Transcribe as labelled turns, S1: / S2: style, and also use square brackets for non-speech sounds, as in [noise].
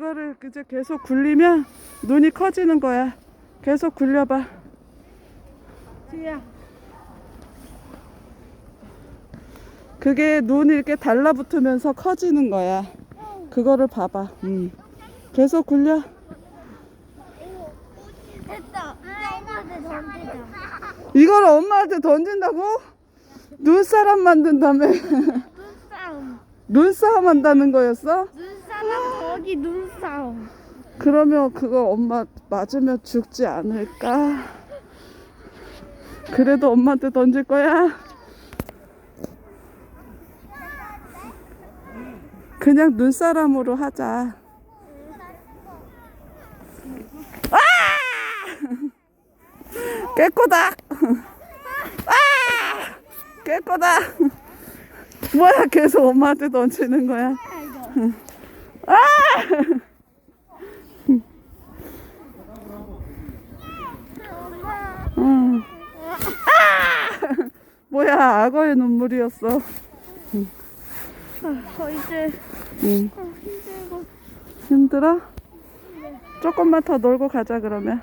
S1: 이거를 이제 계속 굴리면 눈이 커지는 거야. 계속 굴려봐.
S2: 지야.
S1: 그게 눈이 이렇게 달라붙으면서 커지는 거야. 그거를 봐봐. 음. 계속 굴려.
S2: 됐다. 엄마한테 던지자.
S1: 이걸 엄마한테 던진다고? 눈사람 만든다며.
S2: 눈싸움.
S1: 눈싸움 한다는 거였어?
S2: 눈싸움 거기 눈싸움.
S1: 그러면 그거 엄마 맞으면 죽지 않을까? 그래도 엄마한테 던질 거야? 그냥 눈사람으로 하자. 아! 깨꼬다! 아! 깨꼬다! 뭐야, 계속 엄마한테 던지는 거야? 아! 응. [laughs] 아! 뭐야, 악어의 눈물이었어.
S2: 어 이제
S1: 응.
S2: 힘들고.
S1: 힘들어? 조금만 더 놀고 가자, 그러면.